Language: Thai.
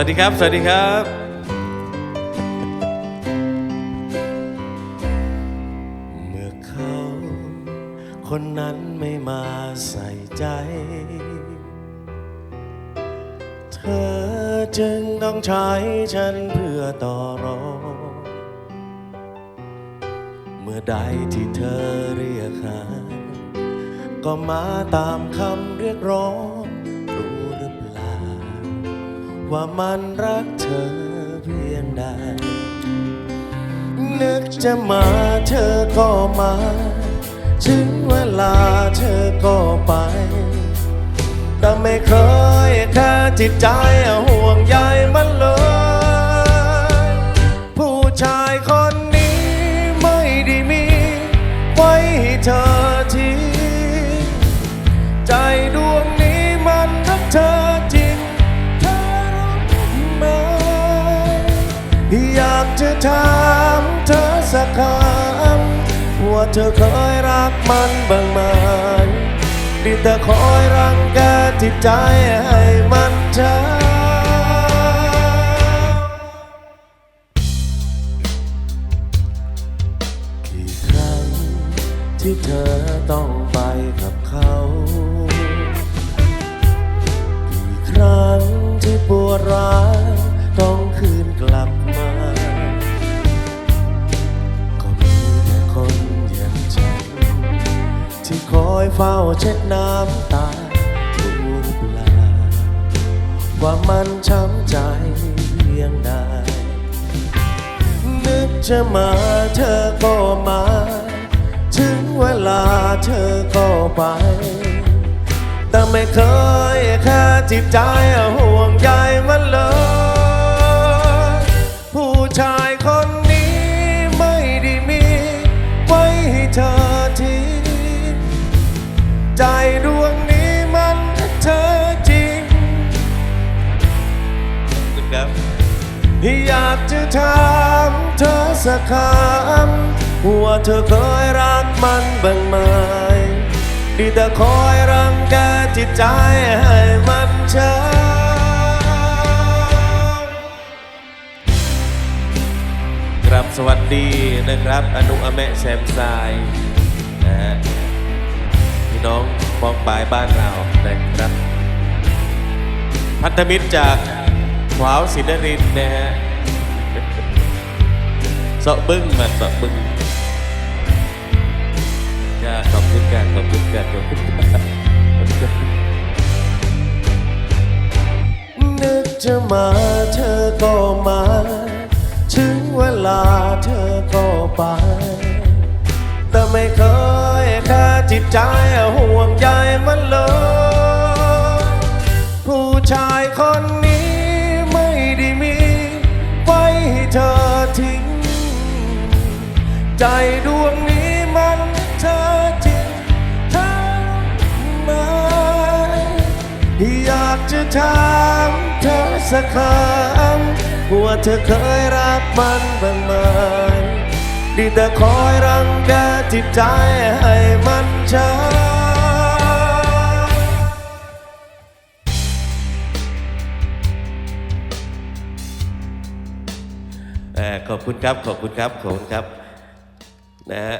วัสดีครับ สวัสดีครับ เมื่อเขา คนนั้นไม่มาใส่ใจ เธอจึงต้องใช้ฉันเพื่อต่อรองเมื่อใดที่เธอเรียกหา ก็มาตามคำเรียกร้อง ว่ามันรักเธอเพียงใด นึกจะมาเธอก็มา ถึงเวลาเธอก็ไป แต่ไม่เคยแค่จิตใจห่วงใยมันเลย ผู้ชายคนนี้ไม่ได้มี ไว้ให้เธอทิ้ อยากจะถามเธอสักคำว่าเธอเคยรักมันบ้างไหมดีแต่คอยรังแกจิตใจให้มันช้ากี่ครั้งที่เธอต้องไปกับเขากี่ครั้ง อยเฝ้าเช็ดน้ำตารู้หรือเปล่า ว่ามันช้ำใจเพียงใดนึกจะมาเธอก็มา ถึงเวลาเธอก็ไป แต่ไม่เคยแค่จิตใจห่วงใยมันเลย ผู้ชายคนนี้ไม่ได้มี ไว้ให้เธอ ใจดวงนี้มันรักเธอจริงครับ อยากจะถามเธอสักคำว่าเธอเคยรักมันบ้างไหมดีแต่คอยรังแกจิตใจให้มันช้ำครับสวัสดีนะครับ อนุอเมะแซมซายนะฮะ พี่น้องมองปลายบ้านเรานะครับ พันธมิตรจากขวาวศินรินนะฮะเสาะบึ้งมันเสาะบึ้งจ้าขอบคุณกันขอบคุณกันขอบคุณกันนึกจะมาเธอก็มา ถึงเวลาเธอก็ไป แต่ไม่เคย จิตใจห่วงใยมันเลย ผู้ชายคนนี้ไม่ได้มี ไว้ให้เธอทิ้ง ใจดวงนี้มันเธอจริงเธอไหมอยากจะถามเธอสักคำว่าเธอเคยรักมันบ้างไหม ดีแต่คอยรังแกจิตใจให้มันช้าขอบคุณครับ ขอบคุณครับ ขอบคุณครับ นะฮะ